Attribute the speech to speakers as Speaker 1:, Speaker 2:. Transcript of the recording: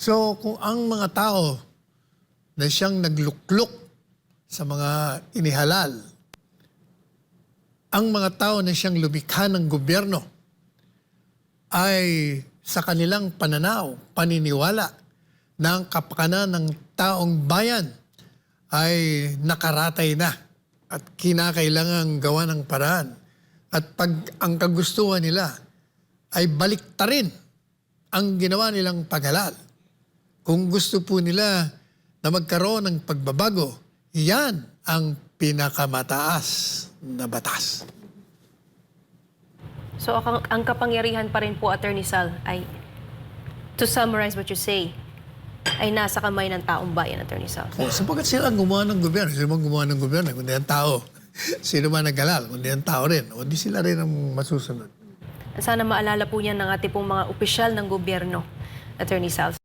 Speaker 1: So kung ang mga tao na siyang nagluklok sa mga inihalal, ang mga tao na siyang lumikha ng gobyerno ay sa kanilang pananaw, paniniwala ang kapakanan ng taong bayan ay nakaratay na at kinakailangang gawa ng paraan. At pag ang kagustuhan nila ay baliktarin ang ginawa nilang paghalal. Kung gusto po nila na magkaroon ng pagbabago, yan ang pinakamataas na batas.
Speaker 2: So ang, ang kapangyarihan pa rin po, Attorney Sal, ay, to summarize what you say, ay nasa kamay ng taong bayan, Attorney Sal.
Speaker 1: O, sapagkat sila ang gumawa ng gobyerno. Sino man gumawa ng gobyerno, kundi ang tao. Sino man naghalal, kundi ang tao rin. O di sila rin ang masusunod.
Speaker 2: Sana maalala po niyan ng ating pong mga opisyal ng gobyerno, Attorney Sal.